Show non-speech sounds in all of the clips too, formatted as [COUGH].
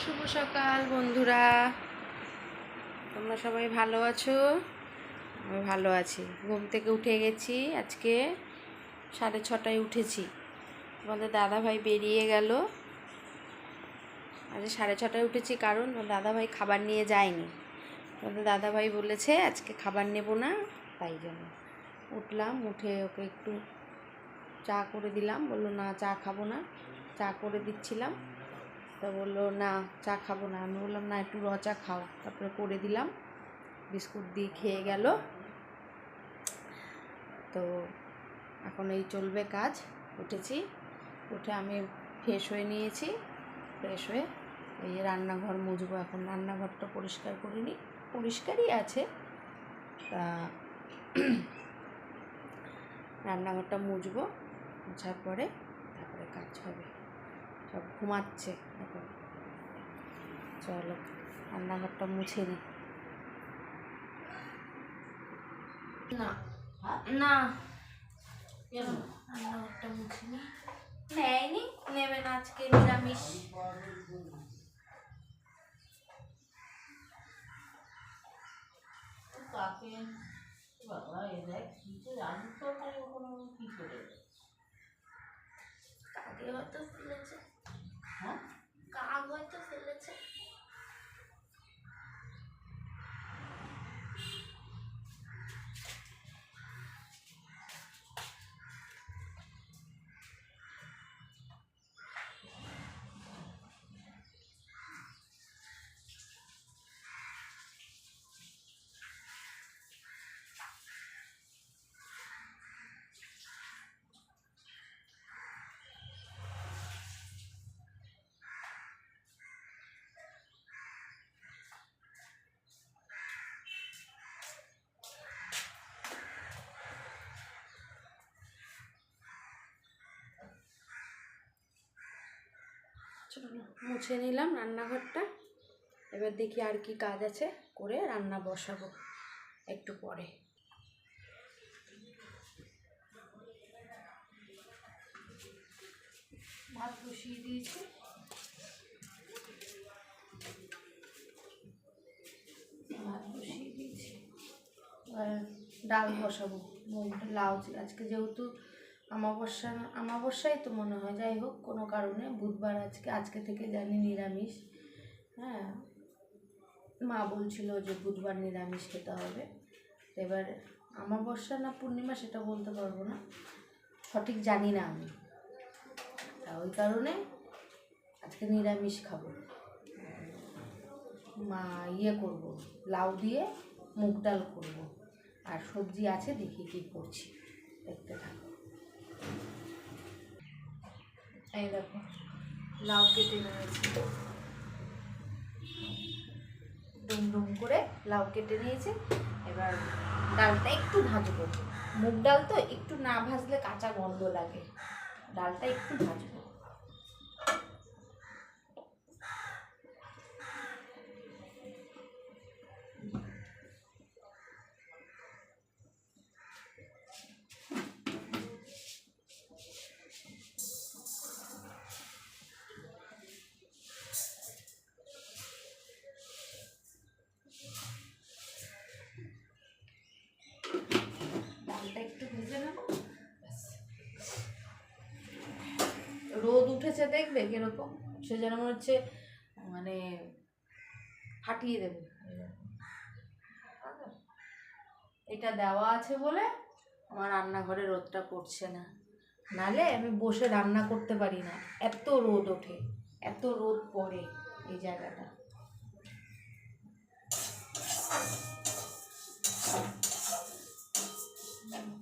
শুভ সকাল, বন্ধুরা। তোমরা সবাই ভালো আছো? আমি ভালো আছি। ঘুম থেকে উঠে গেছি। আজকে সাড়ে ছটায় উঠেছি। তোমাদের দাদা ভাই বেরিয়ে গেল। আজ সাড়ে ছটায় উঠেছি কারণ দাদা ভাই খাবার নিয়ে যায়নি। তোমাদের দাদা ভাই বলেছে, আজকে খাবার নেব না। তাই জন্য উঠলাম, উঠে ওকে একটু চা করে দিলাম। বলল, না, চা খাব না। চা করে দিচ্ছিলাম। তা বলল, না, চা খাব না। আমি বললাম, না, একটু র চা খাও। তারপরে করে দিলাম। বিস্কুট দিয়ে খেয়ে গেল। তো এখন এই চলবে কাজ। উঠেছি। উঠে আমি ফ্রেশ হয়ে নিয়েছি। ফ্রেশ হয়ে এই রান্নাঘর মুছবো এখন। রান্নাঘরটা পরিষ্কার করিনি। পরিষ্কারই আছে। তা রান্নাঘরটা মুছবো। মুছার পরে তারপরে কাজ হবে। সব ঘুমাচ্ছে। এখন। চলো রান্নাঘরটা মুছে নি না। না রান্নাঘরটা মুছে নেয়নি? আজকে নিরামিষ। কাকে? বাবা এরা কি তরকারি ওখানে কি করে? কাকে হয়তো ফেলেছে হ্যাঁ কাক হয়তো ফেলেছে চলো মুছে নিলাম রান্নাঘরটা। এবার দেখি আর কি কাজ আছে করে রান্না বসাবো একটু পরে। ভাত বসিয়ে দিয়েছি। ভাত দিয়েছি। ডাল বসাবো। লাউ, আজকে যেহেতু অমাবস্যা, অমাবস্যাই তো মনে হয়, যাই হোক, কোনো কারণে বুধবার আজকে আজকে থেকে জানি নিরামিষ। হ্যাঁ মা বলছিল যে বুধবার নিরামিষ খেতে হবে। এবার অমাবস্যা না পূর্ণিমা সেটা বলতে পারব না, সঠিক জানি না আমি। তা ওই কারণে আজকে নিরামিষ খাব। মা ইয়ে করব, লাউ দিয়ে মুগ ডাল করব। আর সবজি আছে, দেখি কী করছি। দেখতে থাকো। এই দেখো, লাউ কেটে নিয়েছি। ডুম ডুম করে লাউ কেটে নিয়েছি। এবার ডালটা একটু ভাজবো। মুগ ডাল তো একটু না ভাজলে কাঁচা গন্ধ লাগে। ডালটা একটু ভাজবো। রোদ দেখবে কীরকম? সে যেন মনে হচ্ছে মানে ফাটিয়ে দেবে। এটা দেওয়া আছে বলে আমার রান্নাঘরে রোদটা পড়ছে না। নালে আমি বসে রান্না করতে পারি না। এত রোদ ওঠে, এত রোদ পড়ে এই জায়গাটা।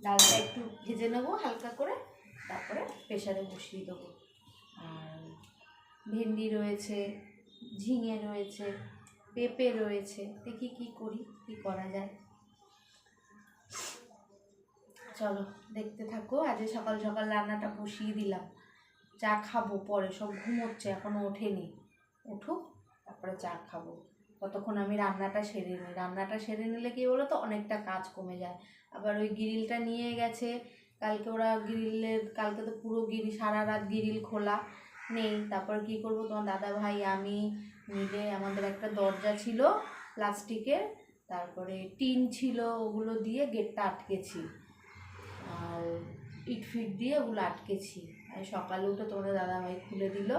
ডালটা একটু ভেজে নেব হালকা করে, তারপরে প্রেশারে বসিয়ে দেবো। ভেন্ডি রয়েছে, ঝিঙে রয়েছে, পেঁপে রয়েছে। দেখি কি করি, কি করা যায়। চলো, দেখতে থাকো। আজ সকাল সকাল রান্নাটা বসিয়ে দিলাম। চা খাব পরে, সব ঘুমোচ্ছে, এখনও ওঠেনি। উঠুক, তারপরে চা খাব। ততক্ষণ আমি রান্নাটা সেরে নিই। রান্নাটা সেরে নিলে কি বলো তো অনেকটা কাজ কমে যায়। আবার ওই গ্রিলটা নিয়ে গেছে, কালকে ওরা গ্রিলের, কালকে তো পুরো গ্রিল সারা রাত গ্রিল খোলা। নেই। তারপর কি করব? তোমার দাদা ভাই, আমি মিলে আমাদের একটা দরজা ছিল প্লাস্টিকের তারপরে টিন ছিল, ওগুলো দিয়ে গেটটা আটকেছি। আর ইট ফিট দিয়ে ওগুলো আটকেছি। আর সকালে উঠে তোমাদের দাদা ভাই খুলে দিল।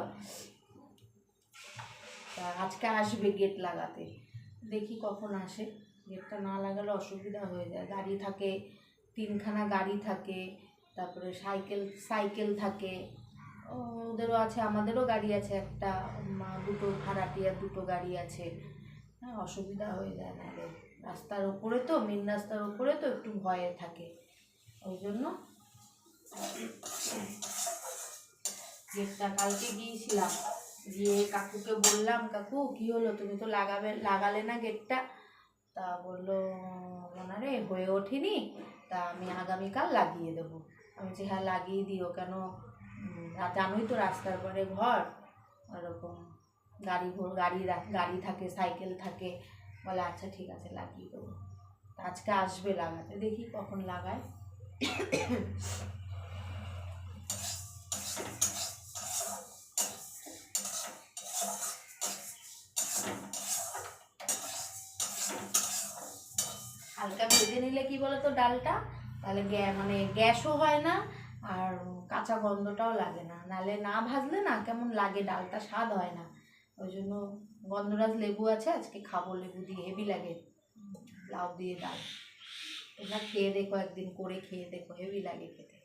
তা আজকে আসবে গেট লাগাতে। দেখি কখন আসে। গেটটা না লাগালে অসুবিধা হয়ে যায়। গাড়ি থাকে, তিনখানা গাড়ি থাকে, তারপরে সাইকেল সাইকেল থাকে। ওদেরও আছে, আমাদেরও গাড়ি আছে, একটা দুটো ভাড়াটিয়া, দুটো গাড়ি আছে। হ্যাঁ অসুবিধা হয়ে যায় নাহলে রাস্তার ওপরে তো মেন রাস্তার ওপরে তো একটু ভয়ে থাকে। ওই জন্য গেটটা কালকে গিয়েছিলাম। গিয়ে কাকুকে বললাম, কাকু, কি হলো? তুমি তো লাগাবে, লাগালে না গেটটা তা বলল ওনারে হয়ে ওঠেনি। তা আমি আগামীকাল লাগিয়ে দেবো। আমি বলছি হ্যাঁ লাগিয়ে দিও। কেন? রা- জানোই তো রাস্তার পরে ঘর, ওরকম গাড়ি ঘোর গাড়ি গাড়ি থাকে, সাইকেল থাকে, বলে আচ্ছা ঠিক আছে লাগিয়ে দেবো। আজকে আসবে লাগাতে, দেখি কখন লাগায়। হালকা ভেজে নিলে কি বলো তো ডালটা? তাহলে মানে গ্যাসও হয় না আর কাঁচা গন্ধটাও লাগে না। নালে না ভাজলে না কেমন লাগে, ডালটা স্বাদ হয় না। ওই জন্য গন্ধরাজ লেবু আছে, আজকে খাব লেবু দিয়ে, হেভি লাগে। লাউ দিয়ে ডাল। তোমরা খেয়ে দেখো, একদিন করে খেয়ে দেখো, হেভি লাগে খেতে।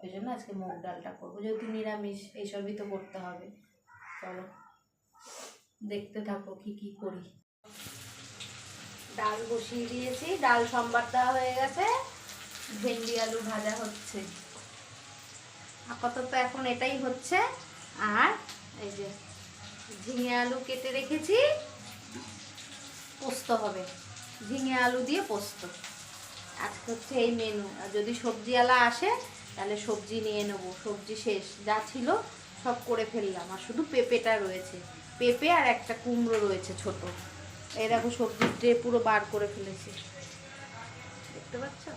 ওই জন্য আজকে মুগ ডালটা করব। যেহেতু নিরামিষ, এইসবই তো করতে হবে। চলো, দেখতে থাকো কি কি করি। ডাল বসিয়ে দিয়েছি। ডাল সম্বার দেওয়া হয়ে গেছে। ভেন্ডি আলু ভাজা হচ্ছে। আপাতত এখন এটাই হচ্ছে। আর এই যে ঝিঙে আলু কেটে রেখেছি। পোস্ত হবে। ঝিঙে আলু দিয়ে পোস্ত। আজকে হচ্ছে এই মেনু আর যদি সবজিওয়ালা আসে, তাহলে সবজি নিয়ে নেব। সবজি শেষ। যা ছিল সব করে ফেললাম। আর শুধু পেঁপেটা রয়েছে। পেঁপে আর একটা কুমড়ো রয়েছে ছোট। এই দেখো সবজির ট্রে পুরো বার করে ফেলেছি। দেখতে পাচ্ছ?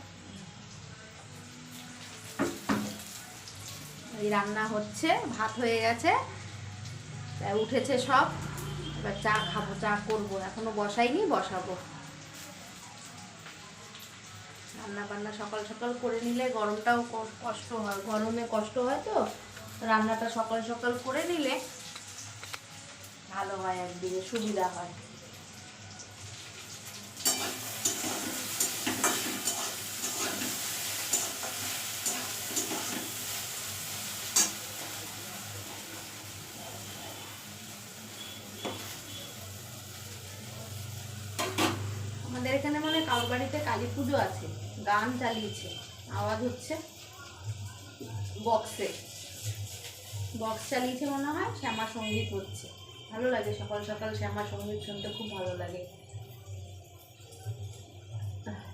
এই রান্না হচ্ছে, ভাত হয়ে গেছে। উঠেছে সব। এবার চা খাব, চা করব। এখনও বসাইনি, বসাবো। রান্না বান্না সকাল সকাল করে নিলে গরমটাও কষ্ট হয়। গরমে কষ্ট হয় তো, রান্নাটা সকাল সকাল করে নিলে ভালো হয় একদিকে, সুবিধা হয়। আমাদের এখানে মানে কারোর বাড়িতে কালী পুজো আছে, গান চালিয়েছে, আওয়াজ হচ্ছে বক্সে। বক্স চালিয়েছে মনে হয়, শ্যামা সংগীত হচ্ছে। ভালো লাগে সকাল সকাল শ্যামা সংগীত শুনতে, খুব ভালো লাগে।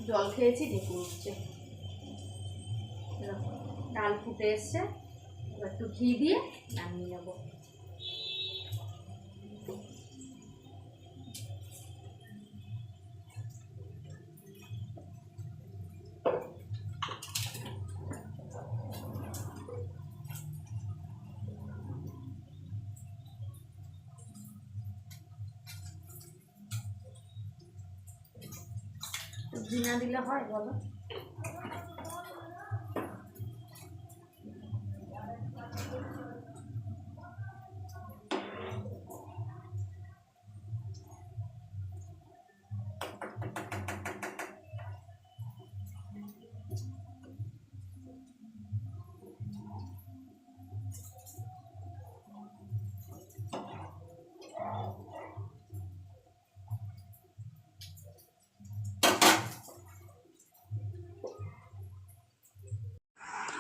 জল খেয়েছি ঢেকে উঠছে। ডাল ফুটে এসছে, এবার একটু ঘি দিয়ে নামিয়ে নেব। না দিলে হয় বলো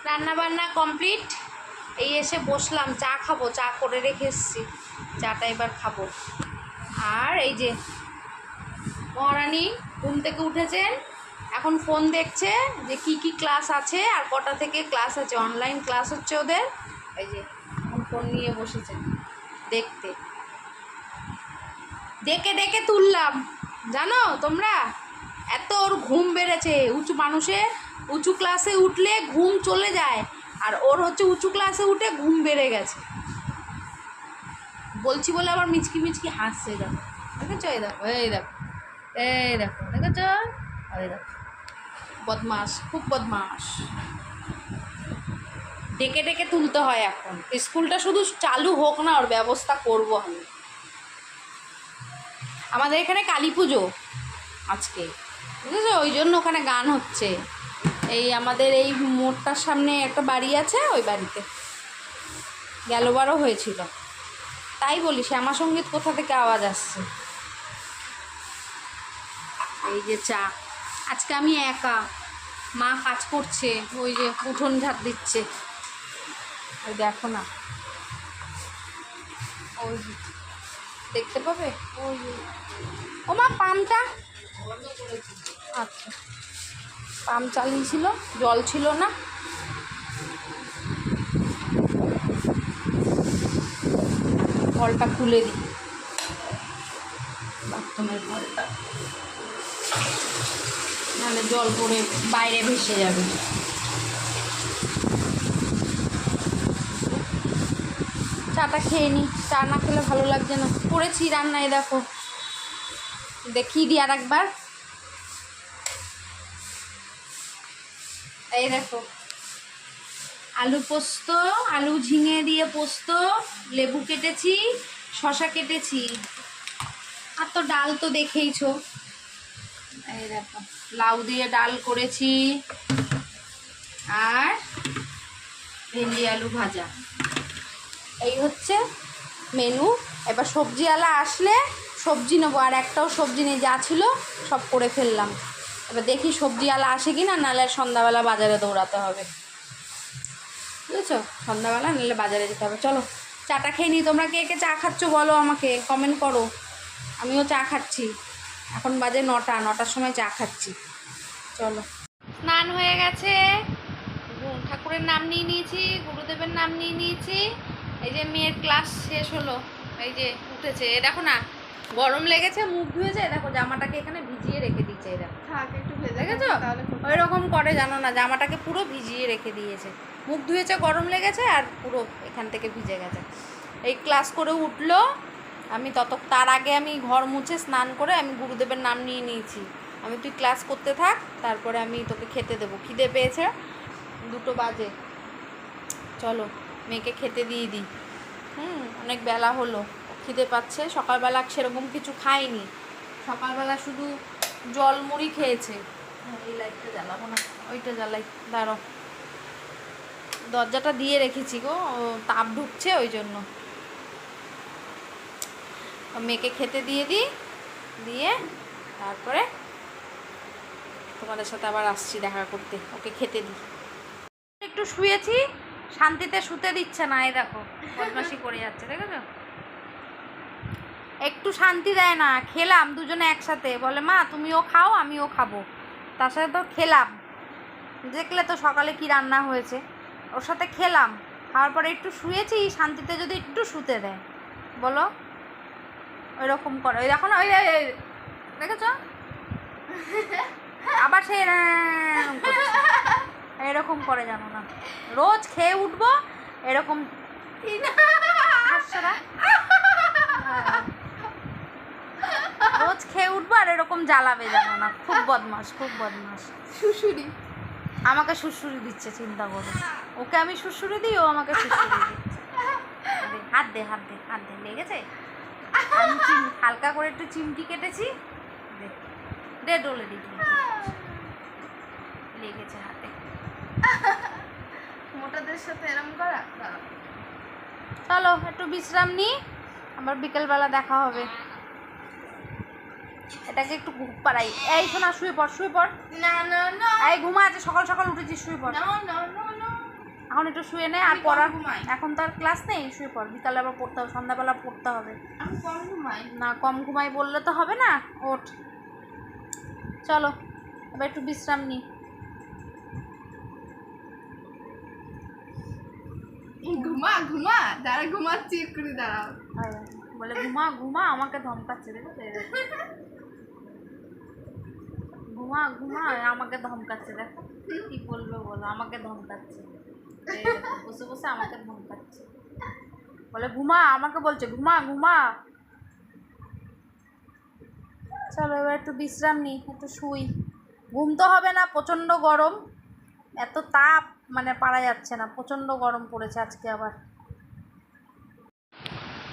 রান্না বান্না কমপ্লিট। এই এসে বসলাম, চা খাব, চা করে রেখে এসেছি। চাটা এবার খাব। আর এই যে মহারানী ঘুম থেকে উঠেছেন, এখন ফোন দেখছে যে কি কি ক্লাস আছে আর কটা থেকে ক্লাস আছে, অনলাইন ক্লাস হচ্ছে ওদের। এই যে ফোন নিয়ে বসেছেন, দেখতে। ডেকে ডেকে তুললাম। জানো তোমরা? এত ওর ঘুম বেড়েছে, উঁচু মানুষের। উঁচু ক্লাসে উঠলে ঘুম চলে যায়, আর ওর হচ্ছে উঁচু ক্লাসে উঠে ঘুম বেড়ে গেছে। বলছি বলে আবার মিচকি মিচকি হাসছে দেখো, দেখেছ? এই দেখো এই দেখো এই দেখো, দেখেছ? এই দেখো, বদমাস, খুব বদমাস। ডেকে ডেকে তুলতে হয় এখন। স্কুলটা শুধু চালু হোক না, ওর ব্যবস্থা করব আমি। আমাদের এখানে কালী পুজো আজকে, বুঝেছ? ওই জন্য ওখানে গান হচ্ছে। এই আমাদের এই মোড়টার সামনে একটা বাড়ি আছে, ওই বাড়িতে। গেলবারও হয়েছিল। তাই বলি শ্যামা সংগীত কোথা থেকে আওয়াজ আসছে? এই যে চা। আজকে আমি একা। মা কাজ করছে, ওই যে উঠোন ঝাড় দিচ্ছে। ওই দেখো না। ওই দেখতে পাবে? ওই ও মা পাম্পটা আচ্ছা। পাম্প চালিয়েছিল, জল ছিল না। ফলটা খুলে দিই। বাথরুমের ফলটা নাহলে জল পড়ে বাইরে ভেসে যাবে। চাটা খেয়ে নি। চা না খেলে ভালো লাগছে না। করেছি রান্নায়, দেখো। দেখিয়ে দিই আর একবার এই দেখো। আলু পোস্ত, আলু ঝিঙে দিয়ে পোস্ত, লেবু কেটেছি শশা কেটেছি। আর তো ডাল তো দেখেইছো। এই দেখো, লাউ দিয়ে ডাল করেছি। আর ভেন্ডি আলু ভাজা। এই হচ্ছে মেনু। এবার সবজিওয়ালা আসলে সবজি নেব, আর একটাও সবজি নেই, যা ছিল সব করে ফেললাম। এবার দেখি সবজিওয়ালা আসে কি না নাহলে সন্ধ্যাবেলা বাজারে দৌড়াতে হবে। বুঝেছ? সন্ধ্যাবেলা নাহলে বাজারে যেতে হবে। চলো, চাটা খেয়ে নিই। তোমরা কে কে চা খাচ্ছ বলো আমাকে কমেন্ট করো। আমিও চা খাচ্ছি। এখন বাজে নটা, নটার সময় চা খাচ্ছি। চলো। স্নান হয়ে গেছে। ঠাকুরের নাম নিয়ে নিয়েছি, গুরুদেবের নাম নিয়ে নিয়েছি। এই যে মেয়ের ক্লাস শেষ হলো। এই যে উঠেছে। দেখো না গরম লেগেছে মুখ ধুয়েছে দেখো জামাটাকে এখানে ভিজিয়ে রেখে দিচ্ছে এরা। থাক একটু ভেজে দেখেছ? তাহলে ওই রকম করে জানো না জামাটাকে পুরো ভিজিয়ে রেখে দিয়েছে। মুখ ধুয়েছে গরম লেগেছে আর পুরো এখান থেকে ভিজে গেছে। এই ক্লাস করে উঠল আমি তত তার আগে আমি ঘর মুছে স্নান করে আমি গুরুদেবের নাম নিয়ে নিয়েছি। আমি তুই ক্লাস করতে থাক তারপরে আমি তোকে খেতে দেবো। খিদে পেয়েছে? দুটো বাজে। চলো মেয়েকে খেতে দিয়ে দিই। হুম অনেক বেলা হলো। খিদে পাচ্ছে সকালবেলা সেরকম কিছু খায়নি। সকালবেলা শুধু জল মুড়ি খেয়েছে। হ্যাঁ, ওইটা জ্বালাই দাঁড়ো দরজাটা দিয়ে রেখেছি গো তাপ ঢুকছে ওই জন্য। মেয়েকে খেতে দিয়ে দিই দিয়ে তারপরে তোমাদের সাথে আবার আসছি দেখা করতে ওকে খেতে দিই। একটু শুয়েছি শান্তিতে শুতে দিচ্ছে না এই দেখো বদমাসি করে যাচ্ছে দেখেছ? একটু শান্তি দেয় না খেলাম দুজনে একসাথে। বলে মা তুমিও খাও আমিও খাব। তার সাথে তো খেলাম। দেখলে তো সকালে কি রান্না হয়েছে। ওর সাথে খেলাম। খাওয়ার পরে একটু শুয়েছি শান্তিতে যদি একটু শুতে দেয়। বলো ওই রকম করে। ওই দেখো না ওই দেখেছ? আবার সে এরকম করে জানো না। রোজ খেয়ে উঠবো এরকম হাসছে না? হ্যাঁ। রোজ খেয়ে উঠবো আর এরকম জ্বালাবে জানো না। খুব বদমাস খুব বদমাস শুশুরি। আমাকে সুরসুরি দিচ্ছে চিন্তা করো। ওকে আমি সুরসুরি দিই ও আমাকে সুরসুরি দিচ্ছে। হাত দে হাত দে হাত দে লেগেছে? আমি হালকা করে একটু চিমটি কেটেছি। দে ডলে দি ডলে দি। লেগেছে হাতে। মোটাদের সাথে এরম করা? চলো একটু বিশ্রাম নিই। আবার বিকেলবেলা দেখা হবে। এটাকে একটু ঘুম পাড়াই। এই শোনা শুয়ে পড় শুয়ে পড়। না না না। এই ঘুমা আছে সকাল সকাল উঠেছিস শুয়ে পড়। না না না না এখন একটু শুয়ে নে আর ঘুমাই। এখন তো আর ক্লাস নেই শুয়ে পড়। বিকালে আবার পড়তে হবে সন্ধ্যাবেলা পড়তে হবে। আমি কম ঘুমাই। না কম ঘুমাই বললে তো হবে না। ওঠ। চলো এবার একটু বিশ্রাম নিই ঘুমা ঘুমা। যারা ঘুমাচ্ছি এক্ষুনি দাঁড়াও। বলে ঘুমা ঘুমা আমাকে ধমকাচ্ছে দেখো। [LAUGHS] ঘুমা ঘুমা, আমাকে ধমকাচ্ছে, দেখো। কি বলবে বলো? আমাকে ধমকাচ্ছে। বসে বসে আমাকে ধমকাচ্ছে। বলে, ঘুমা, আমাকে বলছে, ঘুমা ঘুমা। চলো, এবার একটু বিশ্রাম নিই, একটু শুই। ঘুম তো হবে না, প্রচণ্ড গরম। এত তাপ মানে পারা যাচ্ছে না, প্রচণ্ড গরম পড়েছে আজকে আবার।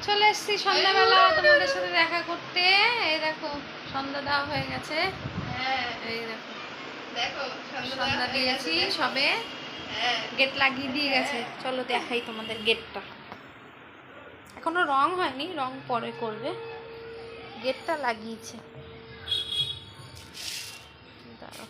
চলে এসেছি সন্ধ্যাবেলা তোমাদের সাথে দেখা করতে। এই দেখো, সন্ধ্যা দেওয়া হয়ে গেছে। এই দেখো। সন্ধ্যা দিয়েছি সবে। গেট লাগিয়ে দিয়ে গেছে। চলো দেখাই তোমাদের গেটটা। এখনও রং হয়নি রং পরে করবে। গেটটা লাগিয়েছে। দাঁড়াও।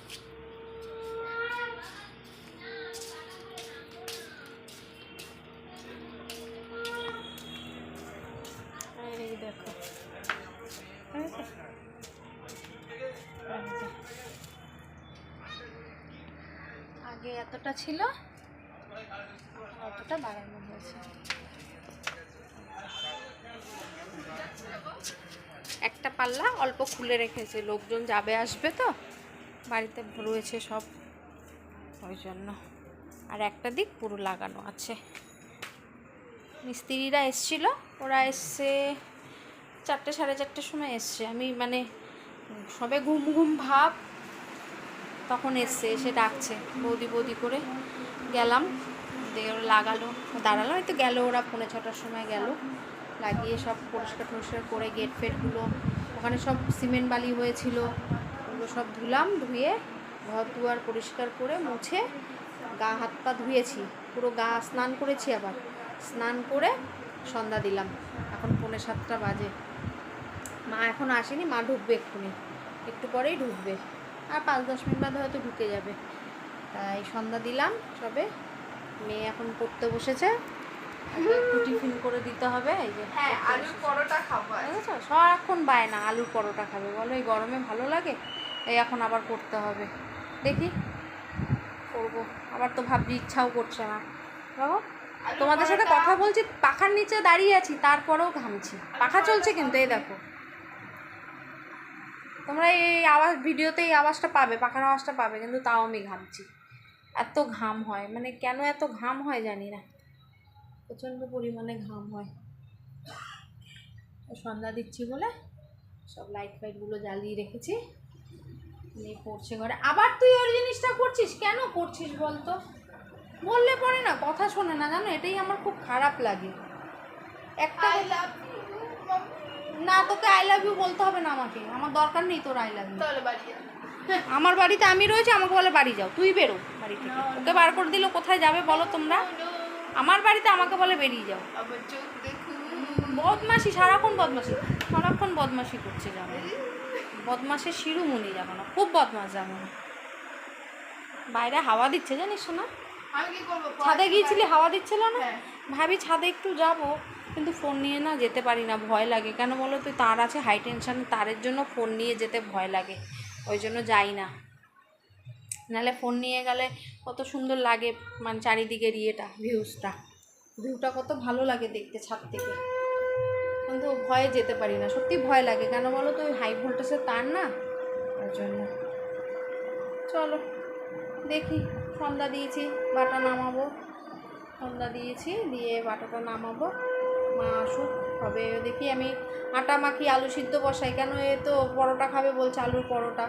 ছিল। অতটা বাড়ানো হয়েছে একটা পাল্লা অল্প খুলে রেখেছে। লোকজন যাবে, আসবে তো? বাড়িতে রয়েছে সব। ওই জন্য। আর একটা দিক পুরো লাগানো আছে। মিস্ত্রিরা এসছিল। ওরা এসছে চারটে, সাড়ে চারটের সময় এসছে। আমি মানে সবে ঘুম ঘুম ভাব তখন এসছে, এসে ডাকছে, বৌদি বৌদি করে। গেলাম, দিয়ে ওরা লাগালো, দাঁড়াল হয়তো গেল ওরা, পৌনে ছটার সময় গেল। লাগিয়ে সব পরিষ্কার টরিষ্কার করে গেট ফেটগুলো ওখানে সব সিমেন্ট বালি হয়েছিল, ওগুলো সব ধুলাম, ধুয়ে ঘর দুয়ার পরিষ্কার করে মুছে গা হাত পা ধুয়েছি, পুরো গা স্নান করেছি আবার। স্নান করে সন্ধ্যা দিলাম, এখন পৌনে সাতটা বাজে। মা এখন আসেনি, মা ঢুকবে এক্ষুনি একটু পরেই ঢুকবে। আর পাঁচ দশ মিনিট বাদে হয়তো ঢুকে যাবে। তাই সন্ধ্যা দিলাম সবে। মেয়ে এখন পড়তে বসেছে। একটু টিফিন করে দিতে হবে এই যে হ্যাঁ আলুর পরোটা খাব। বুঝেছ? সারাক্ষণ বায় না আলুর পরোটা খাবে। বলো এই গরমে ভালো লাগে? এই এখন আবার করতে হবে। দেখি করব। আবার তো ভাবছি ইচ্ছাও করছে না। বাবা তোমাদের সাথে কথা বলছি পাখার নিচে দাঁড়িয়ে আছি তারপরেও ঘামছি। পাখা চলছে কিন্তু এই দেখো। তোমরা এই আওয়াজ, ভিডিওতে এই আওয়াজটা পাবে, পাখার আওয়াজটা পাবে, কিন্তু তাও আমি ঘামছি। এত ঘাম হয় মানে কেন এত ঘাম হয় জানি না। প্রচণ্ড পরিমাণে ঘাম হয়। সন্ধ্যা দিচ্ছি বলে সব লাইট ফাইটগুলো জ্বালিয়ে রেখেছি। নিয়ে পড়ছে ঘরে। আবার তুই ওই জিনিসটা করছিস? কেন করছিস বলতো? বললে পরে না, কথা শোনে না, জানো? এটাই আমার খুব খারাপ লাগে। একটা না তোকে আই লাভ ইউ বলতে হবে না আমাকে। আমার দরকার নেই তোর আই লাভ ইউ তাহলে বাড়ি যাব। আমার বাড়িতে আমি রয়েছি আমাকে বলে বাড়ি যাও। তুই বেরো বাড়ি থেকে। ওকে বার করে দিল কোথায় যাবে বলো তোমরা? আমার বাড়িতে আমাকে বলে বেরিয়ে যাও। বদমাসি সারাক্ষণ বদমাসি সারাক্ষণ বদমাসি করছে জানো। না। বদমাসের শিরুমণি জানো না খুব বদমাস জানো না। বাইরে হাওয়া দিচ্ছে জানিস না ছাদে গিয়েছিলি হাওয়া দিচ্ছিল না? হ্যাঁ। ভাবি ছাদে একটু যাব। কিন্তু ফোন নিয়ে না যেতে পারি না, ভয় লাগে। কেন বলো তুই তার আছে হাই টেনশান তারের জন্য ফোন নিয়ে যেতে ভয় লাগে। ওই জন্য যাই না। নাহলে ফোন নিয়ে গেলে কত সুন্দর লাগে মানে চারিদিকের ইয়েটা ভিউজটা ভিউটা কত ভালো লাগে দেখতে ছাদ থেকে। কিন্তু ভয়ে যেতে পারি না, সত্যি ভয় লাগে। কেন বলো তো, ওই হাই ভোল্টেজের তার না? ওই জন্য। চলো, দেখি, সন্ধ্যা দিয়েছি, বাটা নামাবো। সন্ধ্যা দিয়েছি, দিয়ে বাটাটা নামাবো। মা আসুক হবে দেখি আমি আটা মাখি আলু সিদ্ধ বসাই। কেন এ তো পরোটা খাবে বলছে আলুর পরোটা?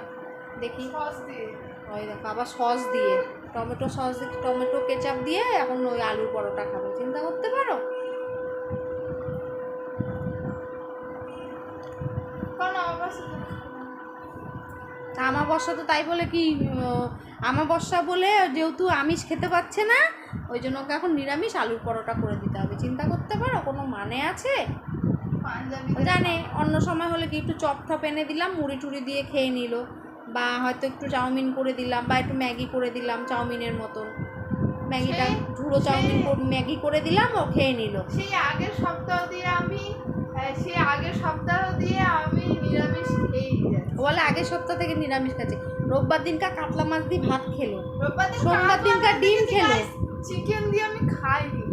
দেখি। সস দিয়ে। ওই দেখো আবার সস দিয়ে। টমেটো সস দিয়ে টমেটো কেচাপ দিয়ে এখন ওই আলুর পরোটা খাবে। চিন্তা করতে পারো? আমাবস্যা তো তাই বলে কি আমাবস্যা বলে যেহেতু আমিষ খেতে পাচ্ছে না ওই জন্য ওকে এখন নিরামিষ আলুর পরোটা করে দিতে হবে। চিন্তা করতে পারো? কোনো মানে আছে? জানে অন্য সময় হলে কি একটু চপ টপ এনে দিলাম মুড়ি টুড়ি দিয়ে খেয়ে নিল। বা হয়তো একটু চাউমিন করে দিলাম বা একটু ম্যাগি করে দিলাম চাউমিনের মতন। ম্যাগিটা ঝুড়ো চাউমিন ম্যাগি করে দিলাম ও খেয়ে নিল। সেই আগের সপ্তাহ দিয়ে আমি সেই আগের সপ্তাহ দিয়ে আমি নিরামিষ ও বলে আগের সপ্তাহ থেকে নিরামিষ খাচ্ছে। রোববার দিনকার কাতলা মাছ দিয়ে ভাত খেলো। সোমবার দিনকার ডিম খেলো। চিকেন দিয়ে আমি খাইনি।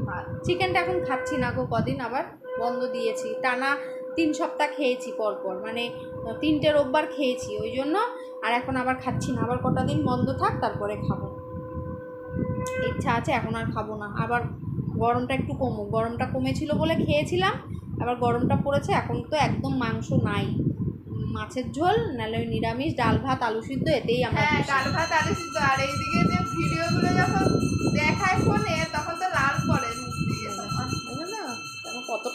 চিকেনটা এখন খাচ্ছি না গো কদিন আবার বন্ধ দিয়েছি। টানা তিন সপ্তাহ খেয়েছি পর পর মানে তিনটে রোববার খেয়েছি ওই জন্য আর এখন আবার খাচ্ছি না। আবার কটা দিন বন্ধ থাক তারপরে খাব। ইচ্ছা আছে এখন আর খাব না। আবার গরমটা একটু কমুক। গরমটা কমেছিল বলে খেয়েছিলাম আবার গরমটা পড়েছে এখন তো একদম মাংস নাই। মাছের ঝোল নাহলে ওই নিরামিষ ডাল ভাত আলু সিদ্ধ এতেই আমরা হ্যাঁ। ডাল ভাত আলু সিদ্ধ আর এইদিকে যে ভিডিওগুলো যখন দেখায় ফোনে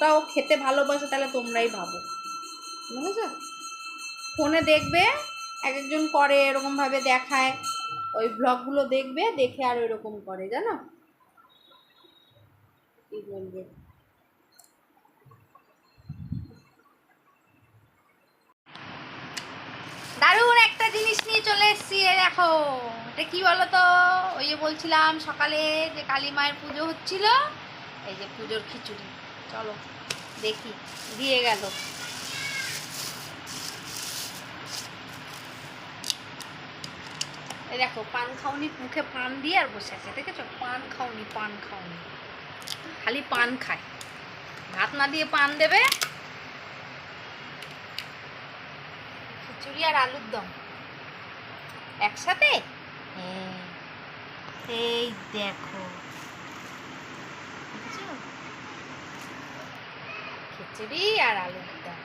দেখো কতটা ও খেতে ভালোবাসে, তাহলে তোমরাই ভাবো। বুঝেছ? ফোনে দেখবে এক একজন করে, এরকমভাবে দেখায়। ওই ব্লগগুলো দেখবে, দেখে আর ওইরকম করে, জানো? কি বলবে? দারুণ একটা জিনিস নিয়ে চলে এসেছি দেখো। এটা কি বলো তো ওই যে বলছিলাম সকালে যে কালী মায়ের পুজো হচ্ছিল, এই যে পুজোর খিচুড়ি। চলো। দেখি, দিয়ে গেল। দেখো, পান খাওনি, মুখে পান দিয়ে আর বসে আছে, দেখেছ? পান খাওনি পান খাওনি। খালি পান খায়। ভাত না দিয়ে পান দেবে? খিচুড়ি আর আলুর দম। একসাথে? হ্যাঁ। এই দেখো। খিচুড়ি আর আলুর দম।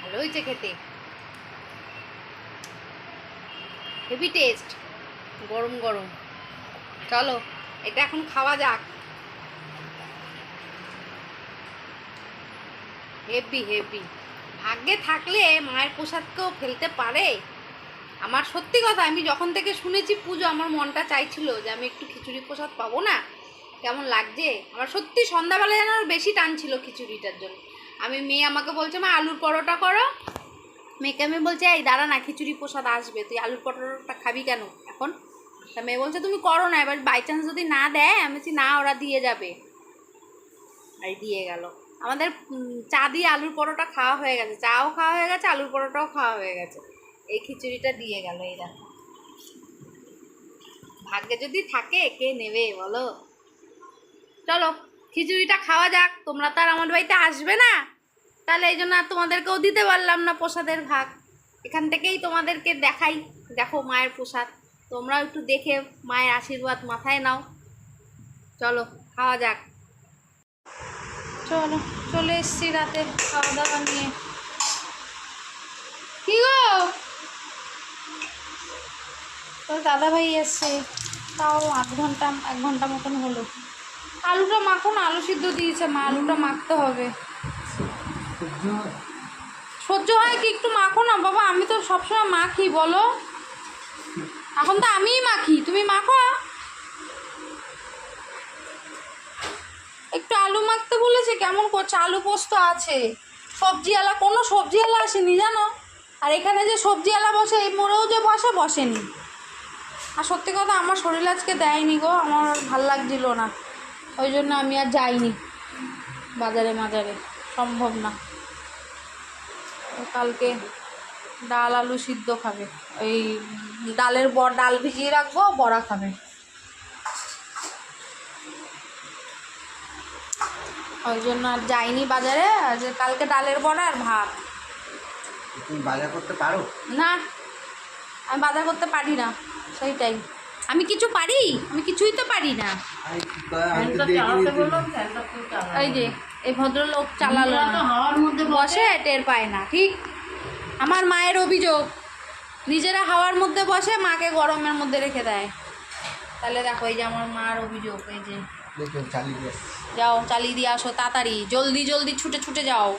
ভালো হয়েছে খেতে। হেভি টেস্ট গরম গরম। চলো, এটা এখন খাওয়া যাক। হেভি হেভি ভাগ্যে থাকলে মায়ের প্রসাদকেও ফেলতে পারে? আমার সত্যি কথা, আমি যখন থেকে শুনেছি পুজো, আমার মনটা চাইছিল যে আমি একটু খিচুড়ি প্রসাদ পাবো না? কেমন লাগছে? আমার সত্যি সন্ধ্যাবেলা যেন আরও বেশি টান ছিল খিচুড়িটার জন্য। আমি মেয়ে আমাকে বলছে, মা, আলুর পরোটা করো। মেয়েকে আমি বলছি, এই দাঁড়া না, খিচুড়ি প্রসাদ আসবে। তুই আলুর পরোটা খাবি কেন এখন? তা মেয়ে বলছে, তুমি করো না, এবার বাই চান্স যদি না দেয়, আমি বলছি, না, ওরা দিয়ে যাবে। আর দিয়ে গেল। আমাদের চা দিয়ে আলুর পরোটা খাওয়া হয়ে গেছে। চাও খাওয়া হয়ে গেছে, আলুর পরোটাও খাওয়া হয়ে গেছে। এই খিচুড়িটা দিয়ে গেল এই ভাগ্যে যদি থাকে, কে নেবে বলো? চলো, খিচুড়িটা খাওয়া যাক। তোমরা তো আর আমার বাড়িতে আসবে না। তাহলে এই জন্য আর তোমাদেরকেও দিতে পারলাম না প্রসাদের ভাগ। এখান থেকেই তোমাদেরকে দেখাই। দেখো মায়ের প্রসাদ। তোমরাও একটু দেখে মায়ের আশীর্বাদ মাথায় নাও। চলো, খাওয়া যাক। চলো, চলে এসছি রাতে খাওয়া দাওয়া নিয়ে। কি গো? তোর দাদা ভাই এসছে। তাও আধ ঘণ্টা এক ঘণ্টা মতন হলো। আলুটা মাখো না আলু সিদ্ধ দিয়েছে মা আলুটা মাখতে হবে। সহ্য হয় কি? একটু মাখো না বাবা আমি তো সবসময় মাখি বলো। এখন তো আমিই মাখি তুমি মাখো। একটু আলু মাখতে বলেছে কেমন করছে? আলু পোস্ত আছে। সবজিওয়ালা কোনো সবজিওয়ালা আসেনি জানো? আর এখানে যে সবজিওয়ালা বসে এই মোড়েও যে বসে বসেনি। আর সত্যি কথা আমার শরীর আজকে দেয়নি গো আমার ভালো লাগছিল না। ওই জন্য আমি আর যাইনি বাজারে মাজারে সম্ভব না। কালকে ডাল আলু সিদ্ধ খাবে ওই ডালের বর ডাল ভিজিয়ে রাখব বড়া খাবে। ওই জন্য আর যাইনি বাজারে আর যে কালকে ডালের বড়া আর ভাত। তুমি বাজার করতে পারো? না আমি বাজার করতে পারি না। সেইটাই আমি কিছু পারি? আমি কিছুই তো পারি না। এই যে এই ভদ্রলোক চালালো না। হাওয়ার মধ্যে বসে। টের পায় না ঠিক? আমার মায়ের অভিযোগ। নিজেরা হাওয়ার মধ্যে বসে মাকে গরমের মধ্যে রেখে দেয়। তাহলে দেখো এই যে আমার মার অভিযোগ এই যে। যাও চালিয়ে দিয়ে আসো তাড়াতাড়ি। জলদি জলদি ছুটে ছুটে যাও।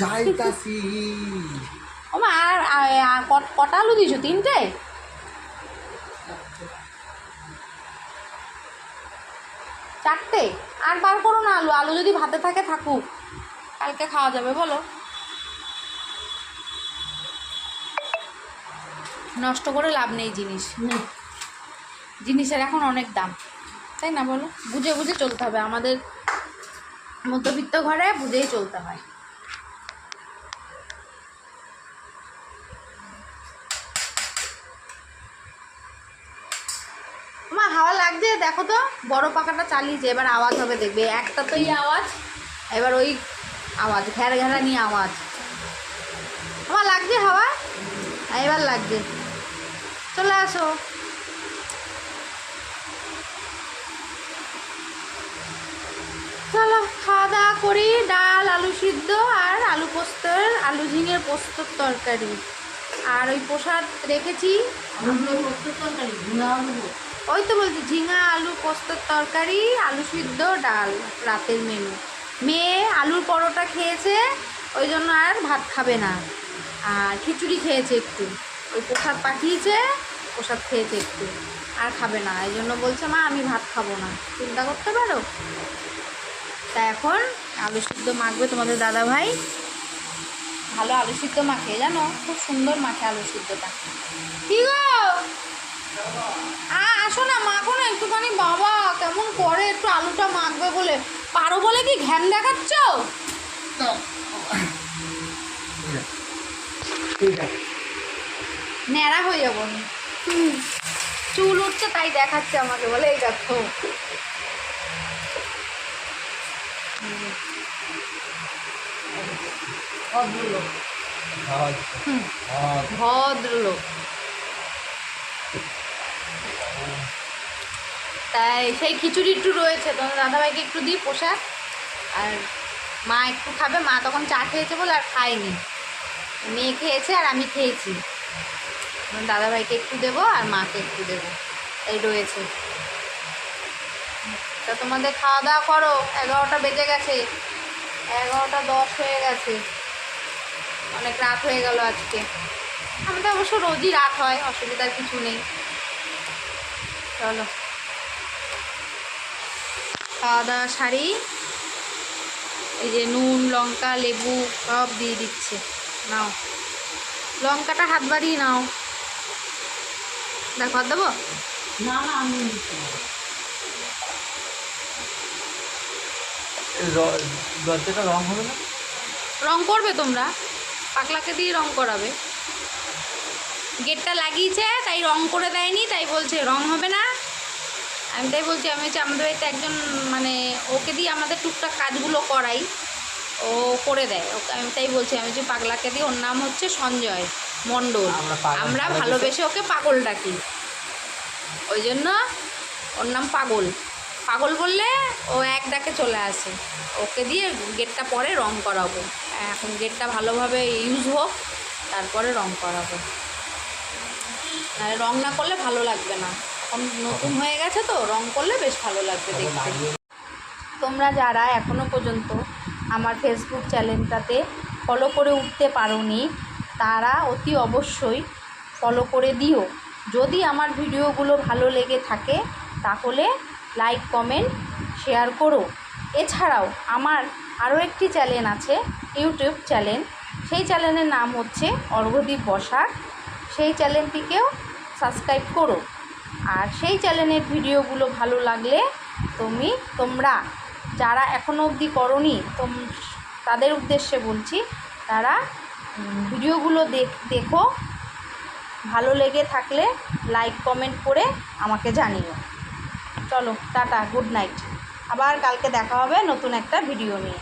যাইতাছি। ও মা আর কটা আলু দিয়েছ? তিনটে? চারটে? আর বার করো না আলু। আলু যদি ভাতে থাকে থাকুক। কালকে খাওয়া যাবে বলো। নষ্ট করে লাভ নেই জিনিস। জিনিসের এখন অনেক দাম। তাই না বলো? বুঝে বুঝে চলতে হবে। আমাদের মধ্যবিত্ত ঘরে বুঝেই চলতে হয় মা হাওয়া লাগছে দেখো তো বড় পাখাটা চালিয়েছে এবার আওয়াজ হবে দেখবে। একটা তো আওয়াজ এবার ওই আওয়াজ ঘেরা ঘেরা নিয়ে আওয়াজ। আমার লাগছে হাওয়া? হ্যাঁ, এবার লাগছে। চলে আসো। চলো খাওয়া দাওয়া করি ডাল আলু সিদ্ধ আর আলু পোস্তর আলু ঝিঙের পোস্তর তরকারি। আর ওই প্রসাদ রেখেছি। তরকারি ওই তো বলছি, ঝিঙা, আলু পোস্তর তরকারি, আলু সিদ্ধ, ডাল, রাতের মেনু মেয়ে আলুর পরোটা খেয়েছে, ওই জন্য আর ভাত খাবে না। আর খিচুড়ি খেয়েছে একটু। ওই প্রসাদ পাঠিয়েছে, প্রসাদ খেয়েছে একটু। আর খাবে না, এই জন্য বলছে, মা, আমি ভাত খাব না। চিন্তা করতে পারো? তা এখন আলু সিদ্ধ মাখবে তোমাদের দাদা ভাই। ভালো আলু সিদ্ধ মাখে, জানো? খুব সুন্দর মাখে আলু সিদ্ধটা। ঠিক আসো না মাখো না একটুখানি বাবা কেমন করে একটু আলুটা মাখবে বলে। পারো বলে কি ঘ্যান দেখাচ্ছ? ন্যাড়া হয়ে যাব চুল উঠছে তাই দেখাচ্ছে আমাকে বলে এই দেখো। ভদ্রলোক। ভদ্রলোক। তাই সেই খিচুড়ি একটু রয়েছে। তোমার দাদাভাইকে একটু দিই পোশাক আর মা একটু খাবে। মা তখন চা খেয়েছে বলে আর খায়নি। মেয়ে খেয়েছে আর আমি খেয়েছি। দাদাভাইকে একটু দেবো আর মাকে একটু দেবো। এই রয়েছে। তা তোমাদের খাওয়া দাওয়া করো। এগারোটা বেজে গেছে। এগারোটা দশ হয়ে গেছে। অনেক রাত হয়ে গেল আজকে। আমাদের অবশ্য রোজই রাত হয়। অসুবিধার কিছু নেই। চলো। খাওয়া দাওয়া সারি এই যে নুন লঙ্কা লেবু সব দিয়ে দিচ্ছে। নাও। লঙ্কাটা হাত বাড়িয়ে নাও। দেখো দেবো? না না আমি নিতে পারব। দরজাটা রং হবে না? রং করবে তোমরা। পাকলাকে দিয়ে রং করাবে। গেটটা লাগিয়েছে তাই রং করে দেয়নি তাই বলছে রং হবে না। আমি তাই বলছি আমি হচ্ছে আমাদের বাড়িতে একজন মানে ওকে দিয়ে আমাদের টুকটাক কাজগুলো করাই ও করে দেয়। ওকে আমি তাই বলছি আমি যে পাগলাকে দিই ওর নাম হচ্ছে সঞ্জয় মণ্ডল। আমরা ভালোবেসে- ওকে পাগল ডাকি। ওই জন্য ওর নাম পাগল। পাগল বললে ও এক ডাকে চলে আসে। ওকে দিয়ে গেটটা পরে রং করাবো। এখন গেটটা ভালোভাবে ইউজ হোক তারপরে রং করাবো। আর রং না করলে ভালো লাগবে না। এখন নতুন হয়ে গেছে তো রং করলে বেশ ভালো লাগবে দেখতে। তোমরা যারা এখনও পর্যন্ত আমার ফেসবুক চ্যানেলটাতে ফলো করে উঠতে পারোনি তারা অতি অবশ্যই ফলো করে দিও। যদি আমার ভিডিওগুলো ভালো লেগে থাকে তাহলে লাইক কমেন্ট শেয়ার করো। এছাড়াও আমার আরও একটি চ্যানেল আছে ইউটিউব চ্যানেল সেই চ্যানেলের নাম হচ্ছে অর্ঘদীপ বসাক সেই চ্যানেলটিকেও সাবস্ক্রাইব করো। আর সেই চ্যানেলের ভিডিওগুলো ভালো লাগলে তুমি, তোমরা যারা এখনও অবধি করনি, তোম, তাদের উদ্দেশ্যে বলছি, তারা ভিডিওগুলো দেখ, দেখো। ভালো লেগে থাকলে লাইক কমেন্ট করে আমাকে জানিও। চলো, টাটা গুড নাইট আবার কালকে দেখা হবে নতুন একটা ভিডিও নিয়ে।